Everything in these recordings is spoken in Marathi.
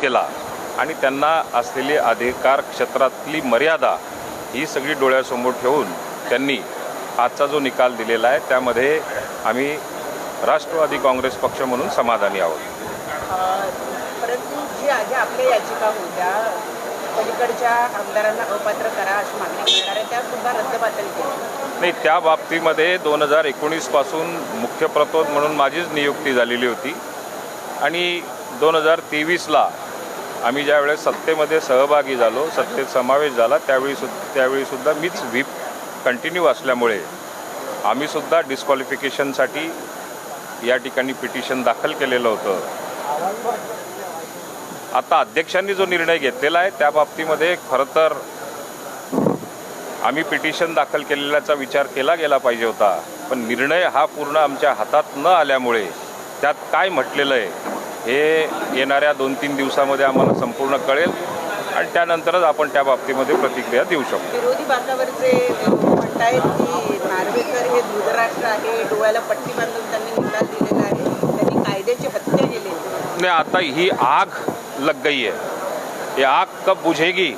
केला आणि त्यांना असलेली अधिकार क्षेत्रातली मर्यादा ही सगळी डोळ्यासमोर ठेवून त्यांनी आजचा जो निकाल दिलेला आहे त्यामध्ये आम्ही राष्ट्रवादी काँग्रेस पक्ष म्हणून समाधानी आहोत. परंतु जी ज्या आपल्या याचिका होत्या पलीकडच्या आमदारांना अपात्र करा अशी मागणी करणाऱ्या त्या सुद्धा रद्दबातल केल्या नाही त्या बाबतीमध्ये दोन हजार एकोणीसपासून मुख्य प्रतोद म्हणून माझीच नियुक्ती झालेली होती. आणि दोन हजार तेवीसला आम्ही ज्यावेळेस सत्तेमध्ये सहभागी झालो सत्तेत समावेश झाला त्यावेळी सु त्यावेळीसुद्धा मीच व्हीप कंटिन्यू असल्यामुळे आम्हीसुद्धा डिस्क्वालिफिकेशनसाठी या ठिकाणी पिटिशन दाखल केलेलं होतं. आता अध्यक्षांनी जो निर्णय घेतलेला आहे त्या बाबतीमध्ये खरं तर आम्ही पिटिशन दाखल केलेल्याचा विचार केला गेला पाहिजे होता. पण निर्णय हा पूर्ण आमच्या हातात न आल्यामुळे त्यात काय म्हटलेलं आहे हे येणाऱ्या दोन तीन दिवसामध्ये आम्हाला संपूर्ण कळेल आणि त्यानंतरच आपण त्या बाबतीमध्ये प्रतिक्रिया देऊ शकतो. विरोधी बाकावरचे अ, म्हणतायत की नार्वेकर हे धृतराष्ट्र आहे डोळ्याला पट्टी बांधून त्यांनी निकाल दिलेला आहे त्यांनी कायद्याची हत्या केली आहे. ने आता ही आग लग गई है ये आग कब बुझेगी?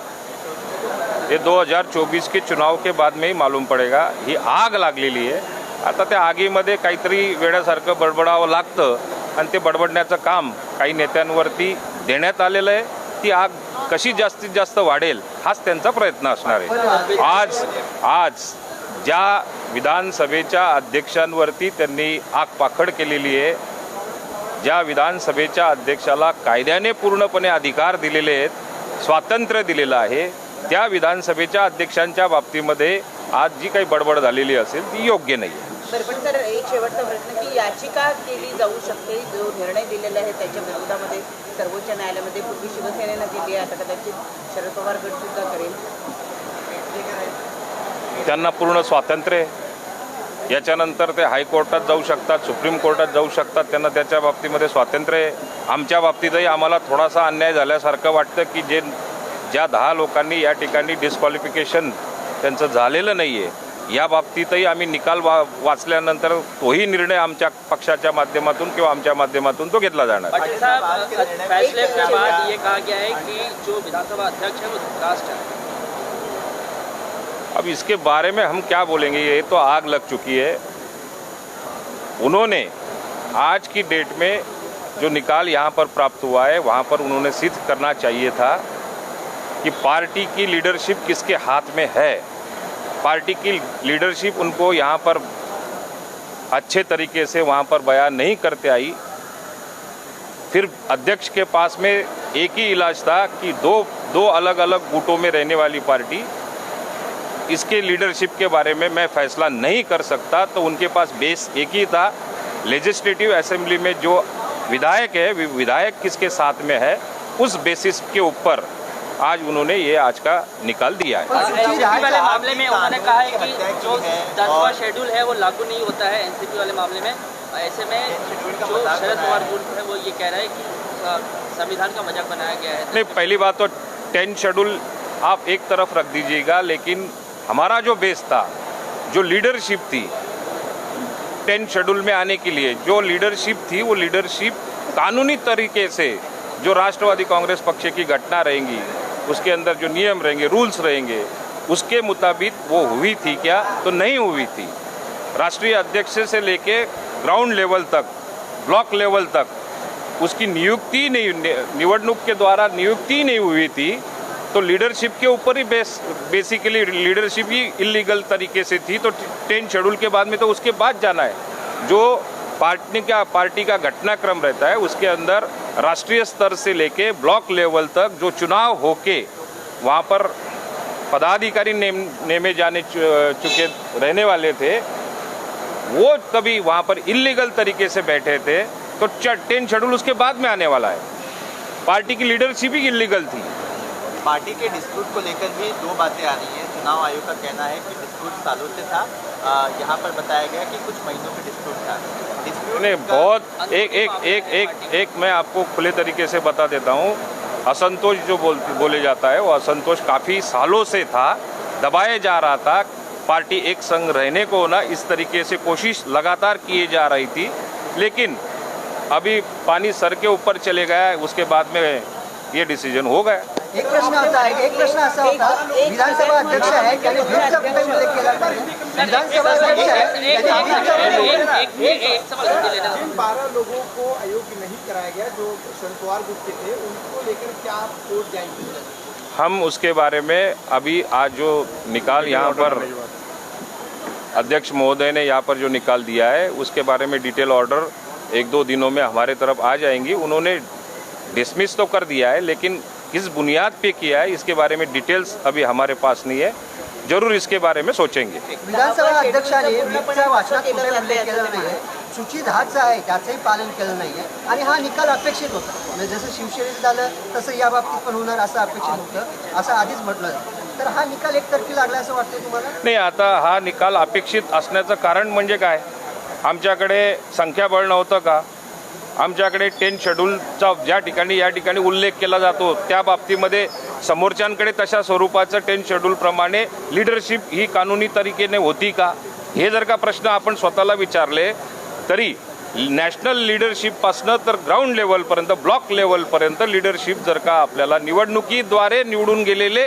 ये 2024 के चुनाव के बाद में ही मालूम पडेगा. ही आग लागलेली आहे. आता त्या आगीमध्ये काहीतरी वेड्यासारखं बडबडावं लागतं. आणि ते बडबडण्याचं काम काही नेत्यांवरती देण्यात आलेलं आहे. ती आग कशी जास्तीत जास्त वाढेल हाच त्यांचा प्रयत्न असणार आहे. आज आज ज्या विधानसभेच्या अध्यक्षांवरती त्यांनी आग पाखड केलेली आहे ज्या विधानसभेच्या अध्यक्षाला कायद्याने पूर्णपणे अधिकार दिलेले आहेत स्वातंत्र्य दिलेलं आहे त्या विधानसभेच्या अध्यक्षांच्या बाबतीमध्ये आज जी काही बडबड झालेली असेल ती योग्य नाही आहे बरं पण सर एक शेवटचा प्रश्न की याचिका केली जाऊ शकते जो निर्णय दिलेला आहे त्याच्या विरोधामध्ये सर्वोच्च न्यायालयामध्ये पूर्वी शिवसेनेनं दिली आहे आता कदाचित शरद पवार गट सुद्धा करेल. त्यांना पूर्ण स्वातंत्र्य आहे. याच्यानंतर ते हायकोर्टात जाऊ शकतात सुप्रीम कोर्टात जाऊ शकतात त्यांना त्याच्या बाबतीमध्ये स्वातंत्र्य आहे. आमच्या बाबतीतही आम्हाला थोडासा अन्याय झाल्यासारखं वाटतं की जे ज्या दहा लोकांनी या ठिकाणी डिस्क्वालिफिकेशन त्यांचं झालेलं नाही आहे या बाबतीतही आम्ही निकाल वा वाचल्यानंतर तोही निर्णय आमच्या पक्षाच्या माध्यमातून किंवा आमच्या माध्यमातून तो घेतला जाणार. आहे. साहब फैसले के बाद ये कहा गया है कि जो विधानसभा अध्यक्ष है वो धृतराष्ट्र है। अब इसके बारे में हम क्या बोलेंगे ये तो आग लग चुकी है। उन्होंने आज की डेट में जो निकाल यहाँ पर प्राप्त हुआ है वहाँ पर उन्होंने सिद्ध करना चाहिए था कि पार्टी की लीडरशिप किसके हाथ में है। पार्टी की लीडरशिप उनको यहाँ पर अच्छे तरीके से वहाँ पर बयान नहीं करते आई। फिर अध्यक्ष के पास में एक ही इलाज था कि दो दो अलग अलग गुटों में रहने वाली पार्टी, इसके लीडरशिप के बारे में मैं फैसला नहीं कर सकता तो उनके पास बेस एक ही था। लेजिस्लेटिव असेंबली में जो विधायक है विधायक किसके साथ में है, उस बेसिस के ऊपर आज उन्होंने ये आज का निकाल दिया है। वाले मामले में उन्होंने कहा है कि जो दसवां शेड्यूल है वो लागू नहीं होता है एनसीपी वाले मामले में। ऐसे में जो शरद पवार ग्रुप है वो ये कह रहा है कि संविधान का मज़ाक बनाया गया है। नहीं पहली बात तो टेन शेड्यूल आप एक तरफ़ रख दीजिएगा लेकिन हमारा जो बेस था जो लीडरशिप थी टेन शेड्यूल में आने के लिए जो लीडरशिप थी वो लीडरशिप कानूनी तरीके से जो राष्ट्रवादी कांग्रेस पक्ष की घटना रहेंगी उसके अंदर जो नियम रहेंगे, रूल्स रहेंगे, उसके मुताबिक वो हुई थी क्या? तो नहीं हुई थी। राष्ट्रीय अध्यक्ष से लेके ग्राउंड लेवल तक ब्लॉक लेवल तक, उसकी नियुक्ति नहीं निवडणूक के द्वारा नियुक्ति नहीं हुई थी तो लीडरशिप के ऊपर ही बेस बेसिकली लीडरशिप ही इलीगल तरीके से थी तो टेन शेड्यूल के बाद में तो उसके बाद जाना है। जो पार्टी का पार्टी का घटनाक्रम रहता है, उसके अंदर राष्ट्रीय स्तर से लेके ब्लॉक लेवल तक जो चुनाव होके वहाँ पर पदाधिकारी नेम, नेमे जाने चुके रहने वाले थे, वो कभी वहाँ पर इलीगल तरीके से बैठे थे तो टेन शेड्यूल उसके बाद में आने वाला है। पार्टी की लीडरशिप ही इलीगल थी। पार्टी के डिस्प्यूट को लेकर भी दो बातें आ रही हैं। चुनाव आयोग का कहना है कि डिस्प्यूट सालों से था यहाँ पर बताया गया कि कुछ महीनों में डिस्प्यूट था। डिस्प्यूट नहीं बहुत एक एक एक एक एक मैं आपको खुले तरीके से बता देता हूँ। असंतोष जो बोल बोले जाता है वो असंतोष काफ़ी सालों से था दबाया जा रहा था। पार्टी एक संग रहने को ना इस तरीके से कोशिश लगातार किए जा रही थी लेकिन अभी पानी सर के ऊपर चले गया उसके बाद में ये डिसीज़न हो गया। एक प्रश्न होता है एक प्रश्न असा होता विधानसभा अध्यक्ष आहे त्याने व्हीपचा कुठे उल्लेख केला विधानसभा अध्यक्ष आहे एक त्याने व्हीपचा उल्लेख केला एक एक एक सवाल छुट्टी लेना जिन बारह लोगों को अयोग्य नहीं कराया गया जो ग्रुप के थे उनको लेकर क्या आप कोर्ट जाएँगे? हम उसके बारे में अभी आज जो निकाल यहाँ पर अध्यक्ष महोदय ने यहाँ पर जो निकाल दिया है उसके बारे में डिटेल ऑर्डर एक दो दिनों में हमारे तरफ़ आ जाएँगी। उन्होंने डिसमिस तो कर दिया है लेकिन किस बुनियाद पे किया है इसके बारे में डिटेल्स अभी हमारे पास नहीं है। जरूर इसके बारे में सोचेंगे। विधानसभा अध्यक्षाने कुठे उल्लेख केला नाहीये सूची दहाचा आहे त्याचंही पालन केलं नाहीये आणि हा निकाल अपेक्षित होता. म्हणजे जसं शिवसेनेचं झालं तसं या बाबतीत पण होणार असं अपेक्षित होतं असं आधीच म्हटलं तर हा निकाल एकतर्फी लागला असं वाटतंय तुम्हाला? नाही आता हा निकाल अपेक्षित असण्याचं कारण म्हणजे काय? आमच्याकडे संख्याबळ नव्हतं का? आमच्याकडे टेन शेड्यूलचा ज्या ठिकाणी या ठिकाणी उल्लेख केला जातो त्या बाबतीमध्ये समोरच्यांकडे तशा स्वरूपाचं टेन शेड्यूलप्रमाणे लिडरशिप ही कानुनी तरीकेने होती का? हे जर का प्रश्न आपण स्वतःला विचारले तरी नॅशनल लिडरशिपपासनं तर ग्राउंड लेवलपर्यंत ब्लॉक लेवलपर्यंत लिडरशिप जर का आपल्याला निवडणुकीद्वारे निवडून गेलेले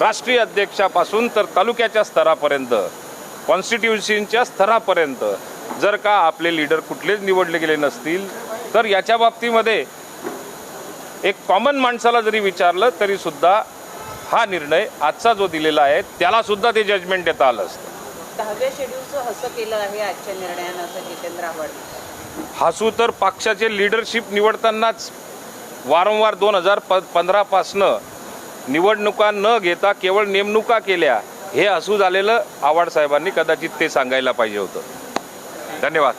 राष्ट्रीय अध्यक्षापासून तर तालुक्याच्या स्तरापर्यंत कॉन्स्टिट्युन्सीच्या स्तरापर्यंत जर का आपले लीडर कुठलेच निवडले गेले नसतील तर याच्या बाबतीमध्ये एक कॉमन माणसाला जरी विचारलं तरी सुद्धा हा निर्णय आजचा जो दिलेला आहे त्याला सुद्धा ते जजमेंट देता आलं असतं. दहाव्या शेड्यूलचं हसं केलं आहे आजच्या निर्णयानं असं जितेंद्र आव्हाड? हासू तर पक्षाचे लिडरशिप निवडतानाच वारंवार दोन हजार प पंधरापासनं निवडणुका न घेता केवळ नेमणुका केल्या हे हसू झालेलं आव्हाड साहेबांनी कदाचित ते सांगायला पाहिजे होतं. धन्यवाद.